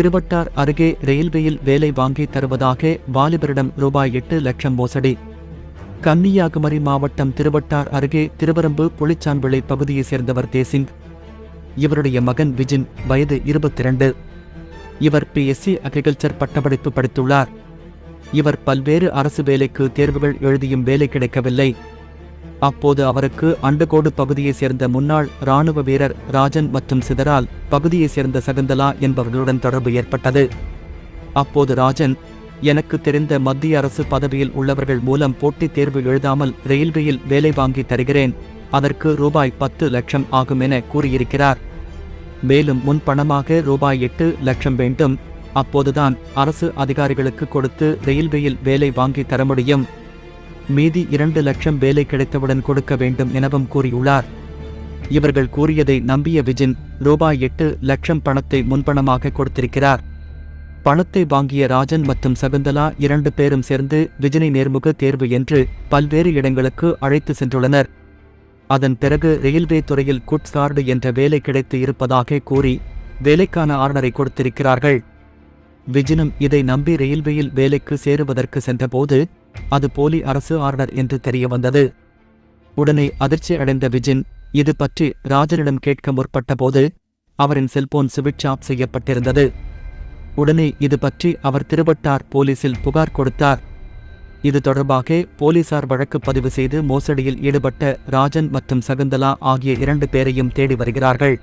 திருவட்டார் அருகே ரயில்வேயில் வேலை வாங்கி தருவதாக வாலிபரிடம் ரூபாய் எட்டு லட்சம் மோசடி. கன்னியாகுமரி மாவட்டம் திருவட்டார் அருகே திருவரம்பு புளிச்சான்விளை பகுதியைச் சேர்ந்தவர் தேசிங். இவருடைய மகன் விஜின் வயது இருபத்தி இரண்டு இவர் பிஎஸ்சி அக்ரிகல்ச்சர் பட்டப்படிப்பு படித்துள்ளார். இவர் பல்வேறு அரசு வேலைக்கு தேர்வுகள் எழுதியும் வேலை கிடைக்கவில்லை. அப்போது அவருக்கு அண்டகோடு பகுதியைச் சேர்ந்த முன்னாள் ராணுவ வீரர் ராஜன் மற்றும் சிதறால் பகுதியைச் சேர்ந்த சகுந்தலா என்பவர்களுடன் தொடர்பு ஏற்பட்டது. அப்போது ராஜன் எனக்கு தெரிந்த மத்திய அரசு பதவியில் உள்ளவர்கள் மூலம் போட்டித் தேர்வு எழுதாமல் ரயில்வேயில் வேலை வாங்கி தருகிறேன். அதற்கு ரூபாய் பத்து லட்சம் ஆகும் என கூறியிருக்கிறார். மேலும் முன் பணமாக ரூபாய் எட்டு லட்சம் வேண்டும். அப்போதுதான் அரசு அதிகாரிகளுக்கு கொடுத்து ரயில்வேயில் வேலை வாங்கி தர முடியும். மீதி இரண்டு லட்சம் வேலை கிடைத்தவுடன் கொடுக்க வேண்டும் எனவும் கூறியுள்ளார். இவர்கள் கூறியதை நம்பிய விஜின் ரூபாய் எட்டு லட்சம் பணத்தை முன்பணமாக கொடுத்திருக்கிறார். பணத்தை வாங்கிய ராஜன் மற்றும் சகுந்தலா இரண்டு பேரும் சேர்ந்து விஜினை நேர்முக தேர்வு என்று பல்வேறு இடங்களுக்கு அழைத்து சென்றுள்ளனர். அதன் பிறகு ரயில்வே துறையில் குட்ஸ் கார்டு என்ற வேலை கிடைத்து இருப்பதாக கூறி வேலைக்கான ஆர்டரை கொடுத்திருக்கிறார்கள். விஜினும் இதை நம்பி ரயில்வேயில் வேலைக்கு சேருவதற்கு சென்றபோது அது போலி அரசு ஆர்டர் என்று தெரிய வந்தது. உடனே அதிர்ச்சி அடைந்த விஜின் இது பற்றி ராஜனிடம் கேட்க முற்பட்டபோது அவரின் செல்போன் சுவிட்ச் ஆஃப் செய்யப்பட்டிருந்தது. உடனே இது பற்றி அவர் திருவட்டார் போலீசில் புகார் கொடுத்தார். இது தொடர்பாக போலீசார் வழக்கு பதிவு செய்து மோசடியில் ஈடுபட்ட ராஜன் மற்றும் சகுந்தலா ஆகிய இரண்டு பேரையும் தேடி வருகிறார்கள்.